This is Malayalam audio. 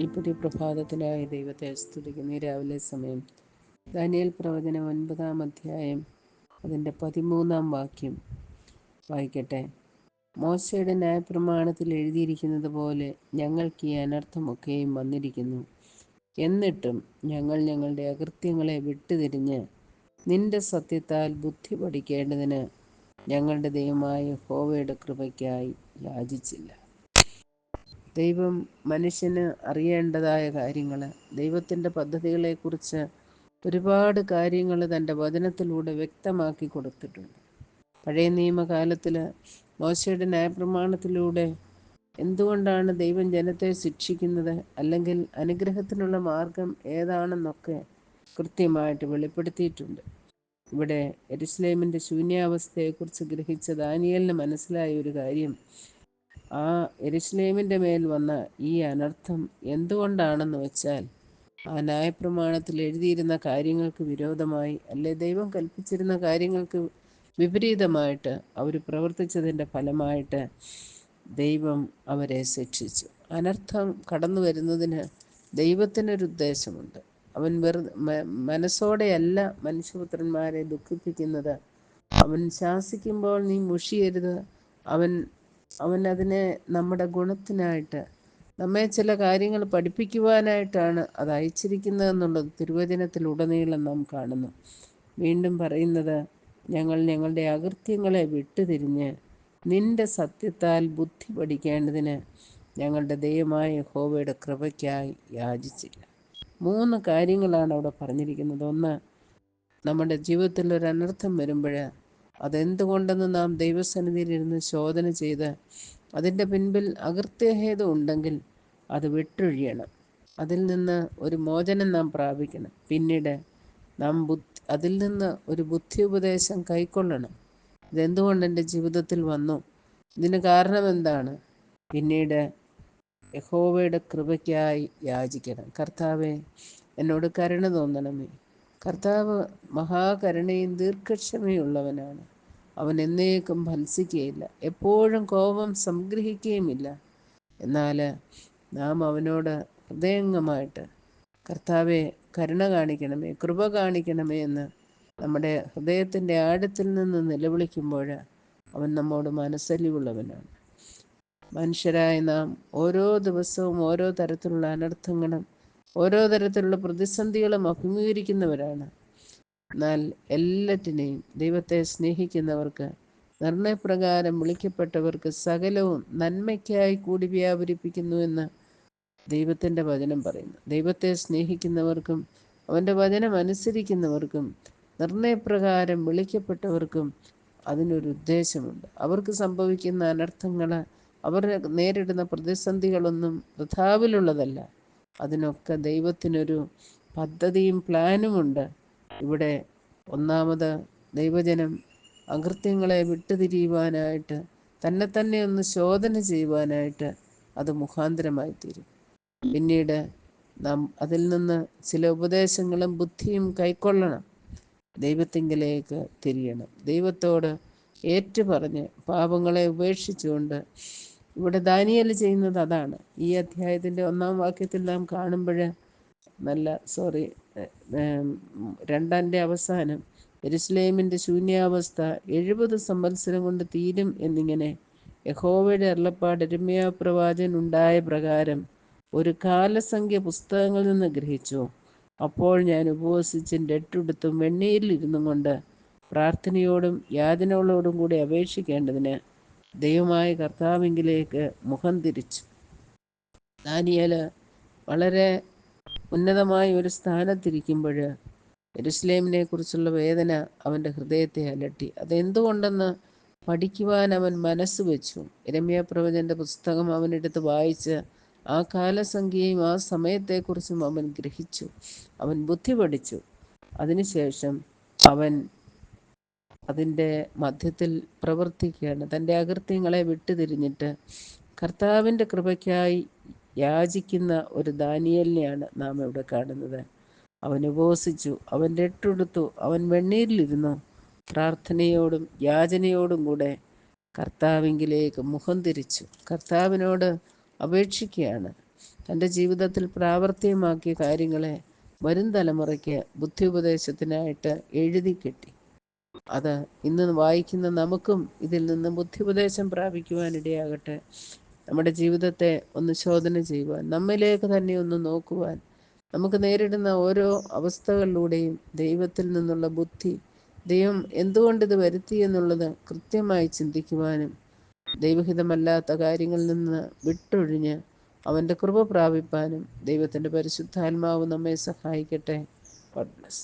സൂര്യപ്രഭാതത്തിനായി ദൈവത്തെ സ്തുതിക്കുന്നു. ഈ രാവിലെ സമയം ദാനിയൽ പ്രവചനം ഒൻപതാം അധ്യായം അതിന്റെ പതിമൂന്നാം വാക്യം വായിക്കട്ടെ. മോശയുടെ ന്യായപ്രമാണത്തിൽ എഴുതിയിരിക്കുന്നത് പോലെ ഞങ്ങൾക്ക് ഈ അനർത്ഥമൊക്കെയും വന്നിരിക്കുന്നു. എന്നിട്ടും ഞങ്ങൾ ഞങ്ങളുടെ അകൃത്യങ്ങളെ വിട്ടുതിരിഞ്ഞ് നിന്റെ സത്യത്താൽ ബുദ്ധി പഠിക്കേണ്ടതിന് ഞങ്ങളുടെ ദൈവമായ ഹോവയുടെ കൃപയ്ക്കായി യാചിച്ചില്ല. ദൈവം മനുഷ്യന് അറിയേണ്ടതായ കാര്യങ്ങൾ ദൈവത്തിന്റെ പദ്ധതികളെക്കുറിച്ച് ഒരുപാട് കാര്യങ്ങൾ തന്റെ വചനത്തിലൂടെ വ്യക്തമാക്കി കൊടുത്തിട്ടുണ്ട്. പഴയ നിയമകാലത്തിൽ മോശയുടെ ന്യായപ്രമാണത്തിലൂടെ എന്തുകൊണ്ടാണ് ദൈവം ജനത്തെ ശിക്ഷിക്കുന്നത്? അല്ലെങ്കിൽ അനുഗ്രഹത്തിനുള്ള മാർഗം ഏതാണെന്നൊക്കെ കൃത്യമായിട്ട് വെളിപ്പെടുത്തിയിട്ടുണ്ട്. ഇവിടെ എരുസ്ലേമിന്റെ ശൂന്യാവസ്ഥയെക്കുറിച്ച് ഗ്രഹിച്ച ദാനിയലിന് മനസ്സിലായ ഒരു കാര്യം ആ എരിശ്ലേമിന്റെ മേൽ വന്ന ഈ അനർത്ഥം എന്തുകൊണ്ടാണെന്ന് വെച്ചാൽ ആ ന്യായപ്രമാണത്തിൽ എഴുതിയിരുന്ന കാര്യങ്ങൾക്ക് വിരോധമായി അല്ലെ ദൈവം കൽപ്പിച്ചിരുന്ന കാര്യങ്ങൾക്ക് വിപരീതമായിട്ട് അവർ പ്രവർത്തിച്ചതിന്റെ ഫലമായിട്ട് ദൈവം അവരെ ശിക്ഷിച്ചു. അനർത്ഥം കടന്നു വരുന്നതിന് ദൈവത്തിനൊരു ഉദ്ദേശമുണ്ട് അവൻ വെറു മനസ്സോടെയല്ല മനുഷ്യപുത്രന്മാരെ ദുഃഖിപ്പിക്കുന്നത്. അവൻ ശാസിക്കുമ്പോൾ നീ മുഷിയരുത്. അവൻ അവൻ അതിനെ നമ്മുടെ ഗുണത്തിനായിട്ട് നമ്മെ ചില കാര്യങ്ങൾ പഠിപ്പിക്കുവാനായിട്ടാണ് അത് അയച്ചിരിക്കുന്നതെന്നുള്ളത് തിരുവചനത്തിലുടനീളം നാം കാണുന്നു. വീണ്ടും പറയുന്നത് ഞങ്ങൾ ഞങ്ങളുടെ അകൃത്യങ്ങളെ വിട്ടുതിരിഞ്ഞ് നിന്റെ സത്യത്താൽ ബുദ്ധി പഠിക്കേണ്ടതിന് ഞങ്ങളുടെ ദൈവമായ ഹോവയുടെ കൃപയ്ക്കായി യാചിച്ചില്ല. മൂന്ന് കാര്യങ്ങളാണ് അവിടെ പറഞ്ഞിരിക്കുന്നത്. ഒന്ന് നമ്മുടെ ജീവിതത്തിൽ ഒരു അനർത്ഥം വരുമ്പോൾ അതെന്തുകൊണ്ടെന്ന് നാം ദൈവസന്നിധിയിലിരുന്ന് ശോധന ചെയ്ത് അതിന്റെ പിൻപിൽ അകൃത്യഹേതു ഉണ്ടെങ്കിൽ അത് വിട്ടൊഴിയണം. അതിൽ നിന്ന് ഒരു മോചനം നാം പ്രാപിക്കണം. പിന്നീട് നാം ബുദ്ധി അതിൽ നിന്ന് ഒരു ബുദ്ധി ഉപദേശം കൈക്കൊള്ളണം. ഇതെന്തുകൊണ്ട് എന്റെ ജീവിതത്തിൽ വന്നു? ഇതിന് കാരണം എന്താണ്? പിന്നീട് യഹോവയുടെ കൃപയ്ക്കായി യാചിക്കണം. കർത്താവെ എന്നോട് കരുണ തോന്നണമേ. കർത്താവ് മഹാകരുണയും ദീർഘക്ഷമയുള്ളവനാണ്. അവൻ എന്നേക്കും ഭത്സിക്കുകയില്ല. എപ്പോഴും കോപം സംഗ്രഹിക്കുകയുമില്ല. എന്നാൽ നാം അവനോട് ഹൃദയംഗമായിട്ട് കർത്താവെ കരുണ കാണിക്കണമേ കൃപ കാണിക്കണമേ എന്ന് നമ്മുടെ ഹൃദയത്തിന്റെ ആഴത്തിൽ നിന്ന് നിലവിളിക്കുമ്പോൾ അവൻ നമ്മോട് മനസ്സലിവുള്ളവനാണ്. മനുഷ്യരായ നാം ഓരോ ദിവസവും ഓരോ തരത്തിലുള്ള അനർത്ഥങ്ങളും ഓരോ തരത്തിലുള്ള പ്രതിസന്ധികളും അഭിമുഖീകരിക്കുന്നവരാണ്. എന്നാൽ എല്ലാറ്റിനെയും ദൈവത്തെ സ്നേഹിക്കുന്നവർക്ക് നിർണയപ്രകാരം വിളിക്കപ്പെട്ടവർക്ക് സകലവും നന്മയ്ക്കായി കൂടി വ്യാപരിപ്പിക്കുന്നു എന്ന് ദൈവത്തിന്റെ വചനം പറയുന്നു. ദൈവത്തെ സ്നേഹിക്കുന്നവർക്കും അവന്റെ വചനം അനുസരിക്കുന്നവർക്കും നിർണയപ്രകാരം വിളിക്കപ്പെട്ടവർക്കും അതിനൊരു ഉദ്ദേശമുണ്ട്. അവർക്ക് സംഭവിക്കുന്ന അനർത്ഥങ്ങൾ അവർ നേരിടുന്ന പ്രതിസന്ധികളൊന്നും വൃഥാവിലുള്ളതല്ല അതിനൊക്കെ ദൈവത്തിനൊരു പദ്ധതിയും പ്ലാനുമുണ്ട് ഇവിടെ ഒന്നാമത് ദൈവജനം അകൃത്യങ്ങളെ വിട്ടുതിരിയുവാനായിട്ട് തന്നെ തന്നെ ഒന്ന് ശോധന ചെയ്യുവാനായിട്ട് അത് മുഖാന്തരമായി തീരും പിന്നീട് നാം അതിൽ നിന്ന് ചില ഉപദേശങ്ങളും ബുദ്ധിയും കൈക്കൊള്ളണം. ദൈവത്തിങ്കിലേക്ക് തിരിയണം. ദൈവത്തോട് ഏറ്റുപറഞ്ഞ് പാപങ്ങളെ ഉപേക്ഷിച്ചുകൊണ്ട് ഇവിടെ ദാനിയൽ ചെയ്യുന്നത് അതാണ്. ഈ അധ്യായത്തിന്റെ ഒന്നാം വാക്യത്തിൽ നാം കാണുമ്പോൾ നല്ല സോറി രണ്ടാന്റെ അവസാനം എരുസ്ലേമിന്റെ ശൂന്യാവസ്ഥ എഴുപത് സംവത്സരം കൊണ്ട് തീരും എന്നിങ്ങനെ യഹോവയുടെ അരുളപ്പാട് രമ്യ പ്രവാചൻ ഉണ്ടായ പ്രകാരം ഒരു കാലസംഖ്യ പുസ്തകങ്ങളിൽ നിന്ന് ഗ്രഹിച്ചു. അപ്പോൾ ഞാൻ ഉപവസിച്ചും രട്ടെടുത്തും വെണ്ണീരിലിരുന്നും കൊണ്ട് പ്രാർത്ഥനയോടും യാതനകളോടും കൂടി അപേക്ഷിക്കേണ്ടതിന് ദൈവമായ കർത്താവിങ്കിലേക്ക് മുഖം തിരിച്ചു. ദാനിയൽ വളരെ ഉന്നതമായ ഒരു സ്ഥാനത്തിരിക്കുമ്പോൾ എരുസ്ലേമിനെ കുറിച്ചുള്ള വേദന അവന്റെ ഹൃദയത്തെ അലട്ടി. അതെന്തുകൊണ്ടെന്ന് പഠിക്കുവാൻ അവൻ മനസ്സ് വെച്ചു. രമ്യ പ്രവചന്റെ പുസ്തകം അവനെടുത്ത് വായിച്ച് ആ കാലസംഖ്യയും ആ സമയത്തെക്കുറിച്ചും അവൻ ഗ്രഹിച്ചു. അവൻ ബുദ്ധി പഠിച്ചു അതിനുശേഷം അവൻ അതിന്റെ മധ്യത്തിൽ പ്രവർത്തിക്കുകയാണ്. തന്റെ അകൃത്യങ്ങളെ വിട്ടുതിരിഞ്ഞിട്ട് കർത്താവിന്റെ കൃപയ്ക്കായി യാചിക്കുന്ന ഒരു ദാനിയലിനെയാണ് നാം ഇവിടെ കാണുന്നത്. അവൻ ഉപവസിച്ചു അവൻ രട്ടെടുത്തു അവൻ വെണ്ണീരിലിരുന്നു. പ്രാർത്ഥനയോടും യാചനയോടും കൂടെ കർത്താവിങ്കിലേക്ക് മുഖം തിരിച്ചു. കർത്താവിനോട് അപേക്ഷിക്കുകയാണ്. തന്റെ ജീവിതത്തിൽ പ്രാവർത്തികമാക്കിയ കാര്യങ്ങളെ വരും തലമുറയ്ക്ക് ബുദ്ധി ഉപദേശത്തിനായിട്ട് എഴുതി കെട്ടി. അത് ഇന്ന് വായിക്കുന്ന നമുക്കും ഇതിൽ നിന്ന് ബുദ്ധിപദേശം പ്രാപിക്കുവാനിടയാകട്ടെ നമ്മുടെ ജീവിതത്തെ ഒന്ന് ശോധന ചെയ്യുവാൻ നമ്മിലേക്ക് തന്നെ ഒന്ന് നോക്കുവാൻ നമുക്ക് നേരിടുന്ന ഓരോ അവസ്ഥകളിലൂടെയും ദൈവത്തിൽ നിന്നുള്ള ബുദ്ധി ദൈവം എന്തുകൊണ്ടിത് വരുത്തി എന്നുള്ളത് കൃത്യമായി ചിന്തിക്കുവാനും ദൈവഹിതമല്ലാത്ത കാര്യങ്ങളിൽ നിന്ന് വിട്ടൊഴിഞ്ഞ് അവന്റെ കൃപ പ്രാപിപ്പാനും ദൈവത്തിന്റെ പരിശുദ്ധാത്മാവ് നമ്മെ സഹായിക്കട്ടെ. God bless